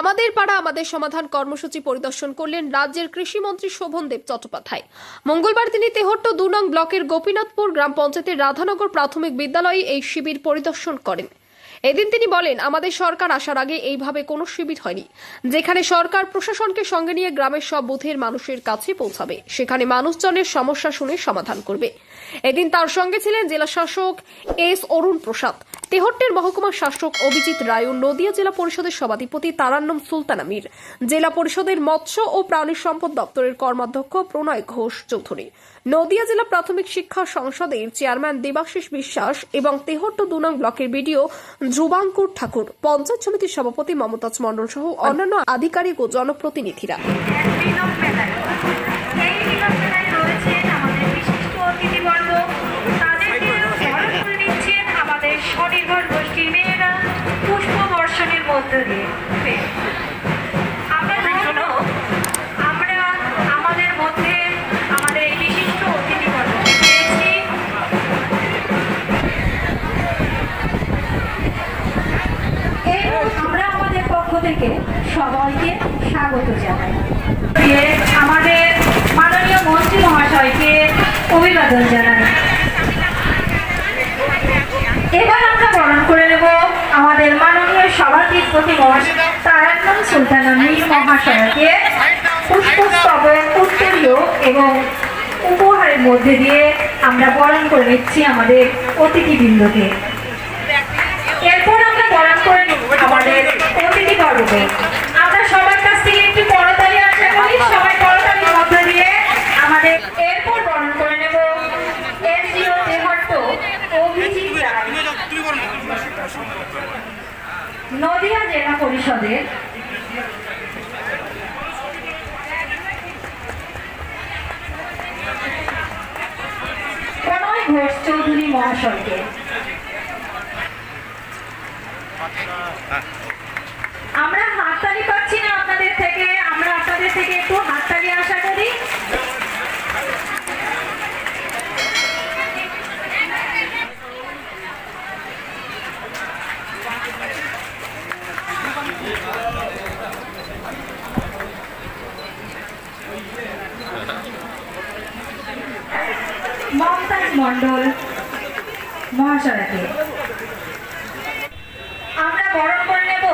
আমাদের পাড়া, আমাদের সমাধান কর্মসূচি পরিদর্শন করলেন রাজ্যের কৃষিমন্ত্রী শোভনদেব চট্টোপাধ্যায়। মঙ্গলবার তিনি তেহট্ট দু নং ব্লকের গোপীনাথপুর গ্রাম পঞ্চায়েতের রাধানগর প্রাথমিক বিদ্যালয়ে এই শিবির পরিদর্শন করেন। এদিন তিনি বলেন, আমাদের সরকার আসার আগে এইভাবে কোনো শিবির হয়নি, যেখানে সরকার প্রশাসনকে সঙ্গে নিয়ে গ্রামের সব বুথের মানুষের কাছে পৌঁছাবে, সেখানে মানুষজনের সমস্যা শুনে সমাধান করবে। এদিন তার সঙ্গে ছিলেন জেলা শাসক এস অরুণ প্রসাদ। তেহট্টের মহকুমা শাসক অভিজিৎ রায় ও নদিয়া জেলা পরিষদের সভাধিপতি তারান্নম সুলতানা মীর। জেলা পরিষদের মৎস্য ও প্রাণী সম্পদ দপ্তরের কর্মাধ্যক্ষ প্রণয় ঘোষ চৌধুরী। নদিয়া জেলা প্রাথমিক শিক্ষা সংসদের চেয়ারম্যান দেবাশিস বিশ্বাস এবং তেহট্ট দু নং ব্লকের বিডিও ধ্রুবাঙ্কুর ঠাকুর, পঞ্চায়েত সমিতির সভাপতি মমতাজ মণ্ডল সহ অন্যান্য আধিকারিক ও জনপ্রতিনিধিরা। পক্ষ থেকে সবাইকে স্বাগত জানাই। আমাদের মাননীয় মন্ত্রী মহাশয়কে অভিবাদন জানাই। এবার আমরা বরণ করে নেব আমাদের মাননীয় মহাশয় তারান্নম সুলতানা মীর মহাশয়কে পুষ্পস্তবক, উত্তরীয় এবং উপহারের মধ্যে দিয়ে আমরা বরণ করে নিচ্ছি আমাদের অতিথিবৃন্দকে। এরপর বরণ করে নেব আমাদের অতিথি আমরা সবার কাছ থেকে একটু করতালি আশা করি সবাই মধ্যে দিয়ে আমাদের এরপর বরণ করে নেব। দেহট্ট অভিজিৎ নদিয়া জেলা পরিষদের প্রণয় ঘোষ চৌধুরী মহাশয়কে আমরা হাততালি পাচ্ছি না আপনাদের থেকে। আমরা আপনাদের থেকে একটু হাততালি আশা করি। মমতাজ মণ্ডল, মহাশয়কে আমরা বরণ করে নেব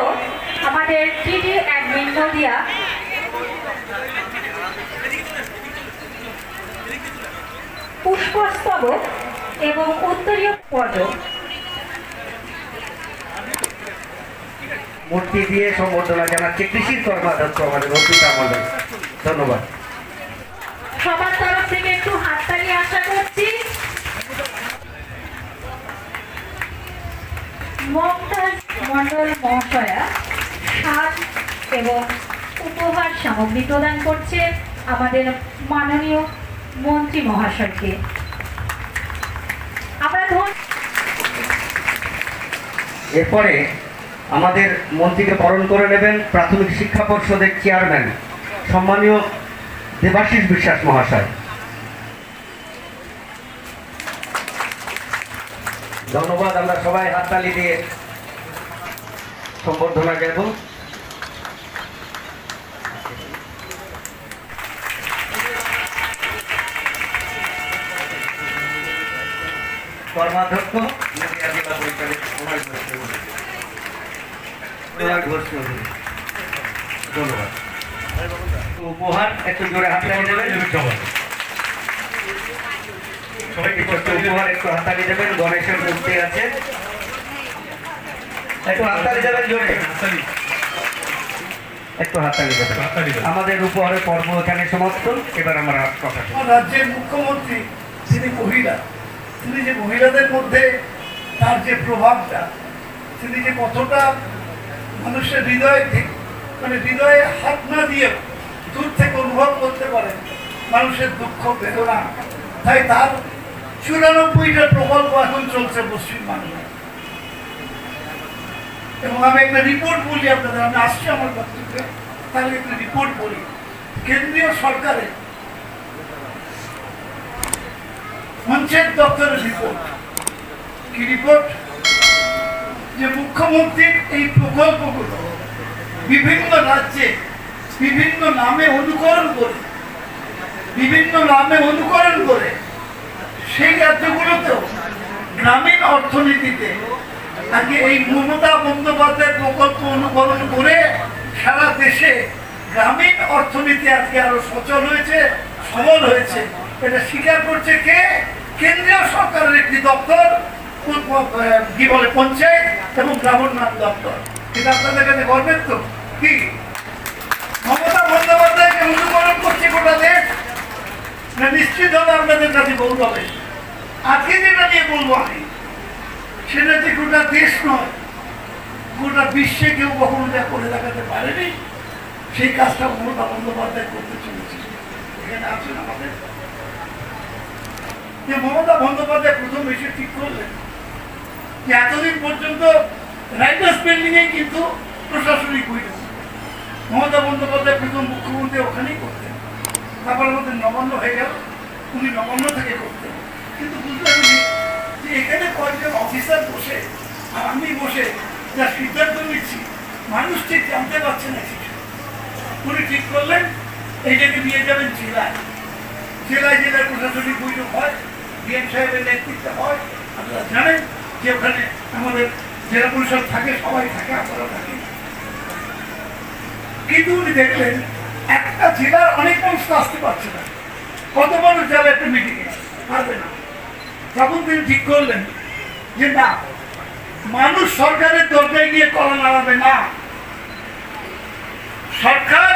আমাদের টিডি অ্যাডমিন নদিয়া পুষ্পস্তবক এবং উত্তরীয় পদক। মূর্তি দিয়ে সম্বর্ধনা জানাচ্ছে কৃষির কর্মাধ্যক্ষ আমাদের অর্পিতা মন্ডল ধন্যবাদ। সবার তরফ থেকে একটু হাততালি আশা করছি। মমতাজ মন্ডল মহাশয়া। সাজ এবং উপহার সামগ্রী প্রদান করছে আমাদের মাননীয় মন্ত্রী মহাশয়কে। এরপরে আমাদের মন্ত্রীকে বরণ করে নেবেন প্রাথমিক শিক্ষা পর্ষদের চেয়ারম্যান, সম্মানীয় দেবাশিস বিশ্বাস মহাশয়। ধন্যবাদ, আমরা সবাই হাততালি দিয়ে সম্বর্ধনা দেব কর্মাধ্যক্ষ নদীয়া জেলা ঘোষ। ধন্যবাদ। উপহার একটু জোরে হাত লাগিয়ে দেবেন। সবাইকে উপহার একটু হাততালি দেবেন। গণেশের মূর্তি আছে। একটু হাততালি দেবেন জোরে। একটু হাততালি দেবেন। আমাদের উপহারের পর্ব এখানে সমাপ্ত। এবার আমরা কথা। রাজ্যের মুখ্যমন্ত্রী তিনি মহিলা। তিনি যে মহিলাদের মধ্যে তার যে প্রভাবটা, তিনি যে কতটা মানুষের হৃদয়ে মানে হৃদয়ে হাত না দিয়ে দূর থেকে অনুভব করতে পারেন মানুষের দুঃখ, বেদনা, তাই তার চুরানব্বইটা প্রকল্প এখন চলছে পশ্চিমবাংলায় এবং আমি একটা রিপোর্ট বলি আপনাদের, আমি আসছি আমার বক্তব্যে, তাহলে একটা রিপোর্ট বলি। কেন্দ্রীয় সরকারের পঞ্চায়েত দপ্তরের রিপোর্ট কি রিপোর্ট যে মুখ্যমন্ত্রীর এই প্রকল্পগুলো বিভিন্ন রাজ্যে বিভিন্ন নামে অনুকরণ করে, বিভিন্ন নামে অনুকরণ করে, সেই রাজ্যগুলোতেও গ্রামীণ অর্থনীতিতে আজকে এই মমতা বন্দ্যোপাধ্যায় প্রকল্প অনুকরণ করে সারা দেশে গ্রামীণ অর্থনীতি আজকে আরও সচল হয়েছে, সবল হয়েছে। এটা স্বীকার করছে কে? কেন্দ্রীয় সরকারের একটি দপ্তর কি বলে, পঞ্চায়েত এবং গ্রামোন্নয়ন দপ্তর। এটা আপনাদের কাছে গর্বের তো? কি? মমতা বন্দ্যোপাধ্যায়কে অনুকরণ করছে গোটা দেশ? না, নিশ্চিত হবে আপনাদের কাছে গৌরব আজকে যেটা নিয়ে বলব আমি, সেটা যে গোটা দেশ নয়, গোটা বিশ্বে কেউ কখনো যা করে দেখাতে পারেনি, সেই কাজটা মমতা বন্দ্যোপাধ্যায় করতে চলেছে। এখানে আছেন আমাদের যে মমতা বন্দ্যোপাধ্যায় প্রথম এসে ঠিক করলেন। যে এতদিন পর্যন্ত রাইটার্স বিল্ডিং কিন্তু প্রশাসনিক বৈঠক মমতা বন্দ্যোপাধ্যায় প্রথম মুখ্যমন্ত্রী ওখানেই করতেন। তারপর আমাদের নবান্ন হয়ে গেল, উনি নবান্ন থেকে করতেন। কিন্তু বুঝতে পারিনি যে এখানে কয়েকজন অফিসার বসে আর আমি বসে যা সিদ্ধান্ত নিচ্ছি, মানুষ ঠিক জানতে পারছে না কিছু। উনি ঠিক করলেন, এইটাকে নিয়ে যাবেন জেলায়। জেলায় জেলায় প্রশাসনিক বৈঠক হয়। ডিএম সাহেবের নেতৃত্বে হয়। আপনারা জানেন যে ওখানে আমাদের জেলা পরিষদ থাকে, সবাই থাকে আপনারা থাকেন কিন্তু উনি দেখলেন একটা জেলার অনেক মানুষ আসতে পারছে না। কত মানুষ যাবে একটা মিটিংয়ে পারবে না। তখন তিনি ঠিক করলেন যে না, মানুষ সরকারের দরজায় গিয়ে কলা নাড়াবে না। সরকার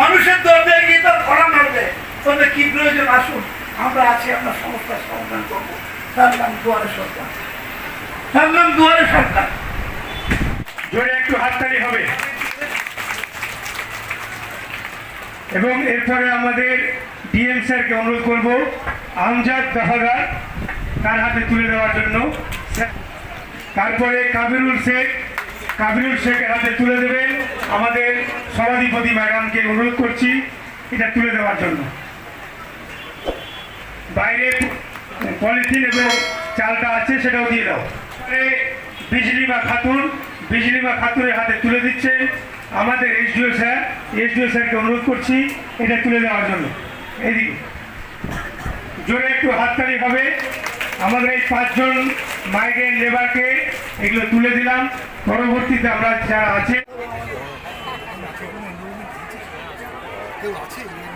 মানুষের দরজায় গিয়ে তার কলা নাড়বে। তবে কি প্রয়োজন? আসুন। আমরা আছি, আমরা সমস্যার সমাধান করব। তার নাম দুয়ারে সরকার। তার নাম দুয়ারে সরকার। জোরে একটু হাততালি হবে। এবং এরপরে আমাদের ডিএম স্যারকে অনুরোধ করব, আমজাদ দফাদার তার হাতে তুলে দেওয়ার জন্য। তারপরে কাবিরুল শেখ, কাবিরুল শেখের হাতে তুলে দেবেন। আমাদের সভাধিপতি ম্যাডামকে অনুরোধ করছি, এটা তুলে দেওয়ার জন্য। বাইরে পলিথিন এবং চালটা আছে, সেটাও দিয়ে দাও। বিজলি বা খাতুন, বিজলি বা খাতুনের হাতে তুলে দিচ্ছেন আমাদের এসডিও স্যার, এসডিও স্যারকে অনুরোধ করছি, এটা তুলে দেওয়ার জন্য। এইদিকে জোরে একটু হাততালি হবে। আমাদের এই পাঁচজন মাইগ্রেন্ট লেবারকে এগুলো তুলে দিলাম। পরবর্তীতে আমরা যারা আছে আলু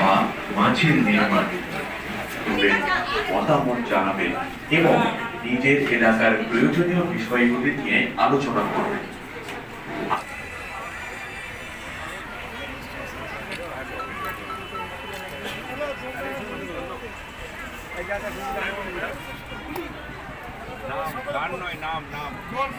বা মাছের নির্মাণ মতামত জানাবেন এবং নিজের এলাকার প্রয়োজনীয় বিষয়গুলি নিয়ে আলোচনা করবেন গান নাম নাম গল্প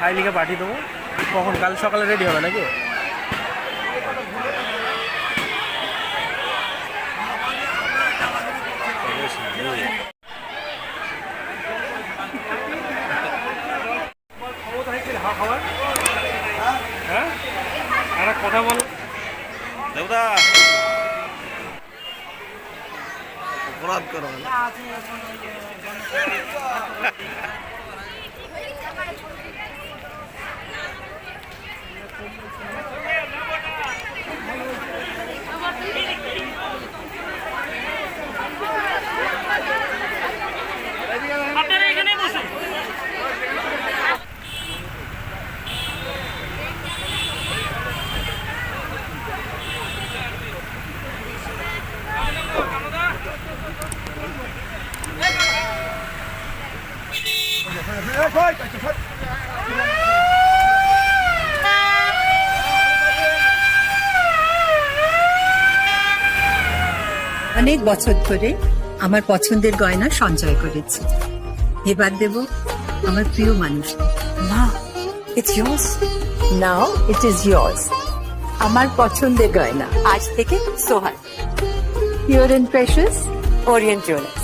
হাই লিখে পাঠিয়ে দেবো। কখন? কাল সকালে রেডি হবে নাকি? কথা বল। দেবদা। অপরাধ করা। অনেক বছর ধরে আমার পছন্দের গয়না সঞ্চয় করেছি। এবার দেব আমার প্রিয় মানুষ। মা it's yours. Now it is yours. আমার পছন্দের গয়না। আজ থেকে Sohan Pure and Precious Orient Jewellers